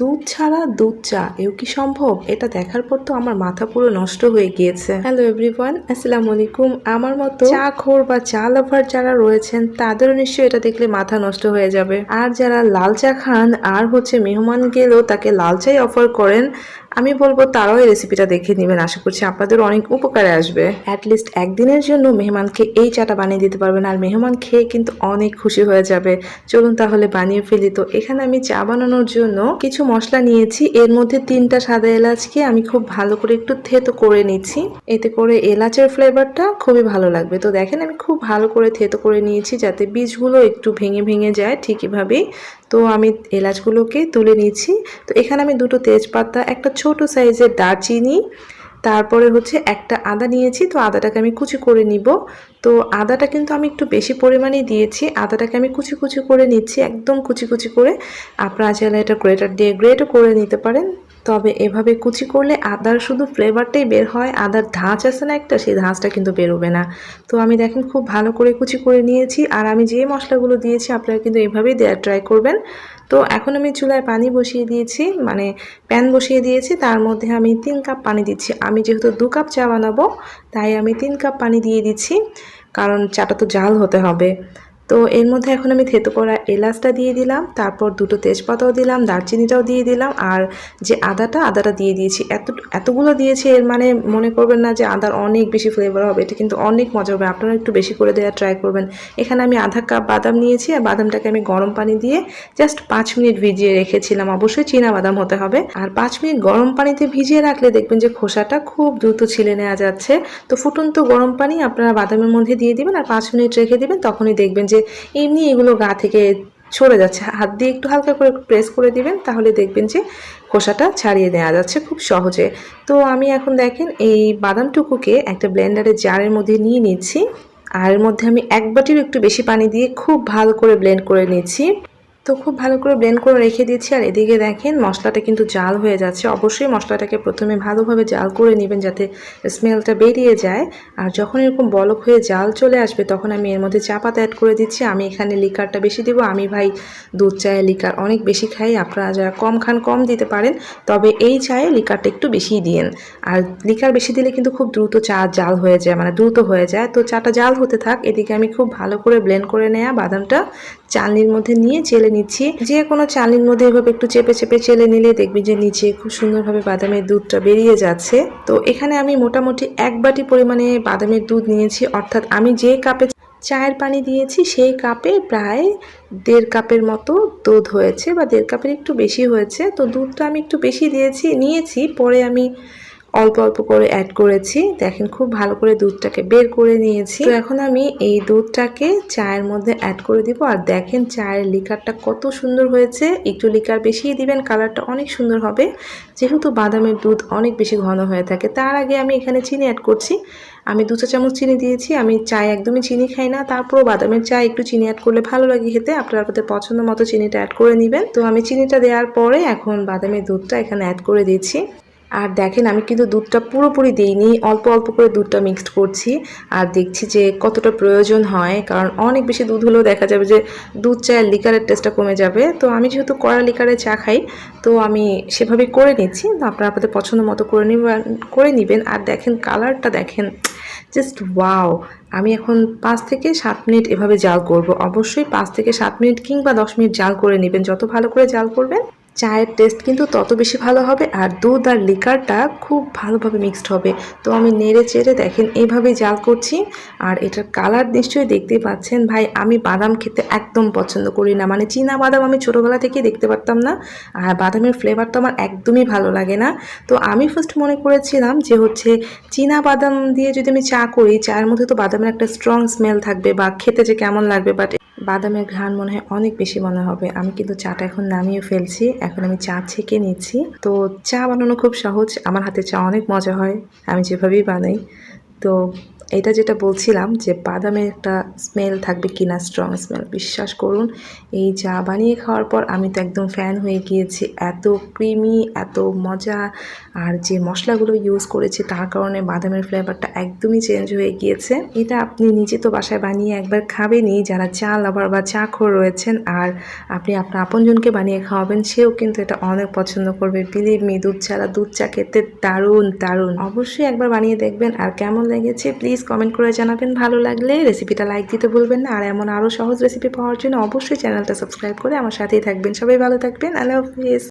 দুধ ছাড়া দুধ চা, এও কি সম্ভব? এটা দেখার পর তো আমার মাথা পুরো নষ্ট হয়ে গিয়েছে। হ্যালো এভরিওয়ান আসসালামু আলাইকুম। আমার মতো চা খোর বা চা লাভার যারা রয়েছেন, তাদেরও নিশ্চয়ই এটা দেখলে মাথা নষ্ট হয়ে যাবে। আর যারা লাল চা খান, আর হচ্ছে মেহমান গেলেও তাকে লাল চাই অফার করেন আমি বলব তারাও এই রেসিপিটা দেখে নেবেন। আশা করছি আপনাদের অনেক উপকারে আসবে। অ্যাটলিস্ট একদিনের জন্য মেহমানকে এই চাটা বানিয়ে দিতে পারবেন। আর মেহমান খেয়ে কিন্তু অনেক খুশি হয়ে যাবে। চলুন তাহলে বানিয়ে ফেলি। তো এখানে আমি চা বানানোর জন্য কিছু মশলা নিয়েছি। এর মধ্যে তিনটা সাদা এলাচকে আমি খুব ভালো করে একটু থেতো করে নিচ্ছি। এতে করে এলাচের ফ্লেভারটা খুবই ভালো লাগবে। তো দেখেন আমি খুব ভালো করে থেতো করে নিয়েছি যাতে বীজগুলো একটু ভেঙে ভেঙে যায়। ঠিক এভাবেই তো আমি এলাচগুলোকে তুলে নিয়েছি। তো এখানে আমি দুটো তেজপাতা, একটা ছোট সাইজের দারচিনি, তারপরে হচ্ছে একটা আদা নিয়েছি। তো আদাটাকে আমি কুচি করে নিব। তো আদাটা কিন্তু আমি একটু বেশি পরিমাণে দিয়েছি। আদাটাকে আমি কুচি কুচি করে নিচ্ছি, একদম কুচি কুচি করে। আপনারা চাইলে এটা গ্রেটার দিয়ে গ্রেটও করে নিতে পারেন। তবে এভাবে কুচি করলে আদার শুধু ফ্লেভারটাই বের হয়, আদার ধাঁচ আছে না একটা, সেই ধাঁচটা কিন্তু বেরোবে না। তো আমি দেখেন খুব ভালো করে কুচি করে নিয়েছি আর আমি যে মশলাগুলো দিয়েছি আপনারা কিন্তু এভাবেই দেওয়ার ট্রাই করবেন। তো এখন আমি চুলায় পানি বসিয়ে দিয়েছি মানে প্যান বসিয়ে দিয়েছি, তার মধ্যে আমি তিন কাপ পানি দিচ্ছি। আমি যেহেতু দু কাপ চা বানাবো, তাই আমি তিন কাপ পানি দিয়ে দিচ্ছি, কারণ চাটা তো জাল হতে হবে। তো এর মধ্যে এখন আমি থেতো করা এলাচটা দিয়ে দিলাম, তারপর দুটো তেজপাতাও দিলাম, দারচিনিটাও দিয়ে দিলাম, আর যে আদাটা আদাটা দিয়ে দিয়েছি। এত, এতগুলো দিয়েছি, এর মানে মনে করবেন না যে আদার অনেক বেশি ফ্লেভার হবে, এটা কিন্তু অনেক মজা হবে। আপনারা একটু বেশি করে দেওয়ার ট্রাই করবেন। এখানে আমি আধা কাপ বাদাম নিয়েছি, আর বাদামটাকে আমি গরম পানি দিয়ে জাস্ট পাঁচ মিনিট ভিজিয়ে রেখেছিলাম। অবশ্যই চীনা বাদাম হতে হবে। আর পাঁচ মিনিট গরম পানিতে ভিজিয়ে রাখলে দেখবেন যে খোসাটা খুব দ্রুত ছিলে নেওয়া যাচ্ছে। তো ফুটন্ত গরম পানি আপনারা বাদামের মধ্যে দিয়ে দিবেন, আর পাঁচ মিনিট রেখে দিবেন, তখনই দেখবেন যে এমনি এগুলো গা থেকে ছড়ে যাচ্ছে। হাত দিয়ে একটু হালকা করে প্রেস করে দিবেন, তাহলে দেখবেন যে খোসাটা ছাড়িয়ে দেওয়া যাচ্ছে খুব সহজে। তো আমি এখন দেখেন এই বাদামটুকুকে একটা ব্লেন্ডারের জারের মধ্যে নিয়ে নিচ্ছি। আর এর মধ্যে আমি এক বাটির একটু বেশি পানি দিয়ে খুব ভালো করে ব্লেন্ড করে নিচ্ছি। তো খুব ভালো করে ব্লেন্ড করে রেখে দিয়েছি আর এদিকে দেখেন, মশলাটা কিন্তু জাল হয়ে যাচ্ছে। অবশ্যই মশলাটাকে প্রথমে ভালোভাবে জাল করে নেবেন যাতে স্মেলটা বেরিয়ে যায়। আর যখন এরকম বলক হয়ে জাল চলে আসবে, তখন আমি এর মধ্যে চা পাতা অ্যাড করে দিচ্ছি। আমি এখানে লিকারটা বেশি দেবো। আমি ভাই দুধ চায়ে লিকার অনেক বেশি খাই। আপনারা যারা কম খান, কম দিতে পারেন। তবে এই চায়ে লিকারটা একটু বেশিই দিয়েন। আর লিকার বেশি দিলে কিন্তু খুব দ্রুত চা জাল হয়ে যায় মানে দ্রুত হয়ে যায়। তো চাটা জাল হতে থাক। এদিকে আমি খুব ভালো করে ব্লেন্ড করে নেওয়া বাদামটা চালনির মধ্যে নিয়ে চেলে নিচ্ছি। যে কোনো চালনির মধ্যে এভাবে একটু চেপে চেপে চেলে নিলে দেখবি যে নিচে খুব সুন্দরভাবে বাদামের দুধটা বেরিয়ে যাচ্ছে। তো এখানে আমি মোটামুটি এক বাটি পরিমাণে বাদামের দুধ নিয়েছি। অর্থাৎ আমি যে কাপে চায়ের পানি দিয়েছি, সেই কাপে প্রায় দেড় কাপের মতো দুধ হয়েছে বা দেড় কাপের একটু বেশি হয়েছে। তো দুধটা আমি একটু বেশি দিয়েছি, নিয়েছি। পরে আমি অল্প অল্প করে অ্যাড করেছি। দেখেন খুব ভালো করে দুধটাকে বের করে নিয়েছি। তো এখন আমি এই দুধটাকে চায়ের মধ্যে অ্যাড করে দিব। আর দেখেন চায়ের লিকারটা কত সুন্দর হয়েছে। একটু লিকার বেশিই দিবেন কালারটা অনেক সুন্দর হবে। যেহেতু বাদামের দুধ অনেক বেশি ঘন হয়ে থাকে, তার আগে আমি এখানে চিনি অ্যাড করছি। আমি দু চা চামচ চিনি দিয়েছি। আমি চায় একদমই চিনি খাই না, তারপরও বাদামের চা একটু চিনি অ্যাড করলে ভালো লাগে খেতে। আপনারা আপনাদের পছন্দ মতো চিনিটা অ্যাড করে নেবেন। তো আমি চিনিটা দেওয়ার পরে এখন বাদামের দুধটা এখানে অ্যাড করে দিয়েছি আর দেখেন, আমি কিন্তু দুধটা পুরোপুরি দিইনি, অল্প অল্প করে দুধটা মিক্সড করছি। আর দেখছি যে কতটা প্রয়োজন হয়, কারণ অনেক বেশি দুধ হলেও দেখা যাবে যে দুধ চায়ের লিকারের টেস্টটা কমে যাবে। তো আমি যেহেতু কড়া লিকারে চা খাই, তো আমি সেভাবেই করে নিচ্ছি। তো আপনারা আপনাদের পছন্দ মতো করে নিবেন, করে নেবেন। আর দেখেন কালারটা দেখেন জাস্ট ওয়াও আমি এখন পাঁচ থেকে সাত মিনিট এভাবে জাল করব। অবশ্যই পাঁচ থেকে সাত মিনিট কিংবা দশ মিনিট জাল করে নেবেন। যত ভালো করে জাল করবেন চায়ের টেস্ট কিন্তু তত বেশি ভালো হবে আর দুধ আর লিকারটা খুব ভালোভাবে মিক্সড হবে। তো আমি নেড়ে চেড়ে দেখেন এইভাবে জাল করছি। আর এটার কালার নিশ্চয়ই দেখতেই পাচ্ছেন ভাই, আমি বাদাম খেতে একদম পছন্দ করি না। মানে চীনা বাদাম আমি ছোটোবেলা থেকে দেখতে পারতাম না। আর বাদামের ফ্লেভার তো আমার একদমই ভালো লাগে না। তো আমি ফার্স্ট মনে করেছিলাম যে হচ্ছে চীনা বাদাম দিয়ে যদি আমি চা করি, চায়ের মধ্যে তো বাদামের একটা স্ট্রং স্মেল থাকবে বা খেতে যে কেমন লাগবে বাট বাদামের ঘ্রাণ মনে হয় অনেক বেশি মনে হবে। আমি কিন্তু চাটা এখন নামিয়ে ফেলছি, এখন আমি চা ছেঁকে নিচ্ছি। তো চা বানানো খুব সহজ, আমার হাতে চা অনেক মজা হয়, আমি যেভাবেই বানাই। তো এটা যেটা বলছিলাম যে বাদামের একটা স্মেল থাকবে কিনা স্ট্রং স্মেল বিশ্বাস করুন, এই চা বানিয়ে খাওয়ার পর আমি তো একদম ফ্যান হয়ে গিয়েছি। এত ক্রিমি এত মজা, আর যে মশলাগুলো ইউজ করেছি তার কারণে বাদামের ফ্লেভারটা একদমই চেঞ্জ হয়ে গিয়েছে। এটা আপনি নিজে তো বাসায় বানিয়ে একবার খাবেনই, যারা চা লাভার বা চা খোর রয়েছেন, আর আপনি আপনার আপনজনকে বানিয়ে খাওয়াবেন, সেও কিন্তু এটা অনেক পছন্দ করবে। বিলিভ মি দুধ ছাড়া দুধ চা খেতে দারুণ দারুণ। অবশ্যই একবার বানিয়ে দেখবেন, আর কেমন লেগেছে প্লিজ কমেন্ট করে জানাবেন। ভালো লাগলে রেসিপিটা লাইক দিতে ভুলবেন না। আর এমন আরও সহজ রেসিপি পাওয়ার জন্য অবশ্যই চ্যানেলটা সাবস্ক্রাইব করে আমার সাথেই থাকবেন। সবাই ভালো থাকবেন। আল্লাহ হাফিজ।